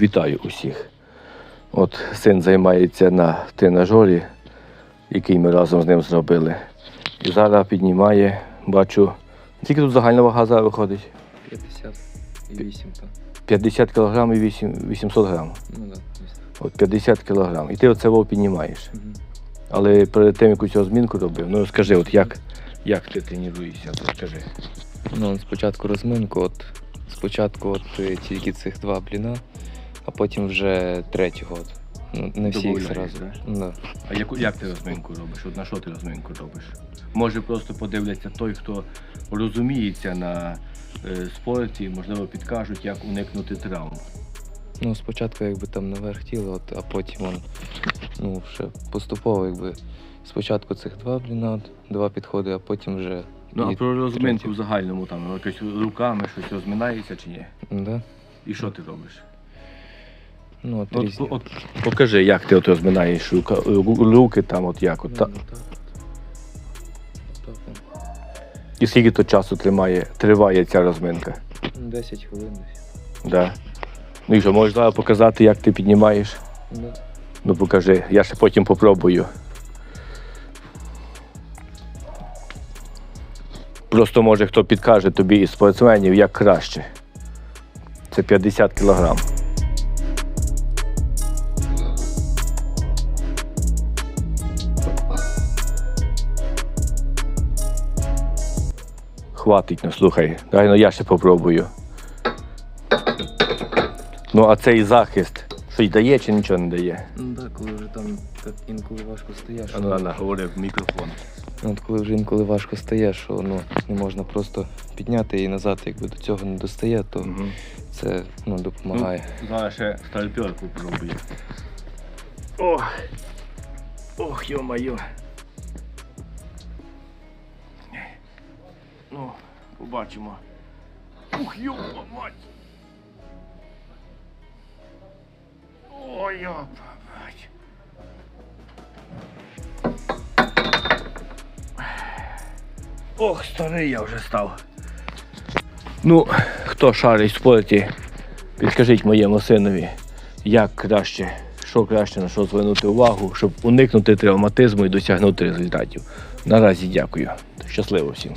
Вітаю усіх. От син займається на тренажері, який ми разом з ним зробили. І зараз піднімає, бачу, скільки тут загальна вага зараз виходить? 50 і 8 50 кг і 8, 800 грам. Ну так. Да, От 50 кг. І ти оце во піднімаєш. угу. Але перед тим якусь розмінку робив, ну скажи, от як, як ти тренуєшся, то скажи. Ну, спочатку розминку, от спочатку от е, тільки цих два бліна, а потім вже третього. От. Ну, не всіх Добавляєш, зразу. да? А яку, як ти розминку робиш? От на що ти розминку робиш? Може просто подивляться той, хто розуміється на е, спорті, можливо, підкажуть, як уникнути травм. Ну, спочатку якби там наверх тіла, от, а потім он, ну, вже поступово, якби спочатку цих два бліна, два підходи, а потім вже. Ну, а про розминку третій. в загальному там якось руками щось розминається чи ні? Да? І що ти робиш? Ну, от, От, різні. от, покажи, як ти от розминаєш рука, руки там, от як. От, Ну, та. І скільки то часу тримає, триває ця розминка? Ну, 10 хвилин десь. Да. Ну і що, можеш зараз показати, як ти піднімаєш? Да. Ну покажи, я ще потім попробую. Просто може хто підкаже тобі із спортсменів, як краще. Це 50 кілограм. Хватить, ну слухай. Дай ну я ще попробую. Ну, а цей захист, щось дає чи нічого не дає? Ну так, коли вже там так інколи важко стає, що А ну, Анна, говори в мікрофон. Ну, От коли вже інколи важко стає, що ну, не можна просто підняти і назад, якби до цього не достає, то Угу. це ну, допомагає. Ну, зараз ще стальперку пробую. Ох! Ох, йо-моє. Ну, побачимо. Ух, йо мать! Ой, йо мать. Ох, старий я вже став. Ну, хто шарить в спорті, підкажіть моєму синові, як краще, що краще на що звернути увагу, щоб уникнути травматизму і досягнути результатів. Наразі дякую. Щасливо всім.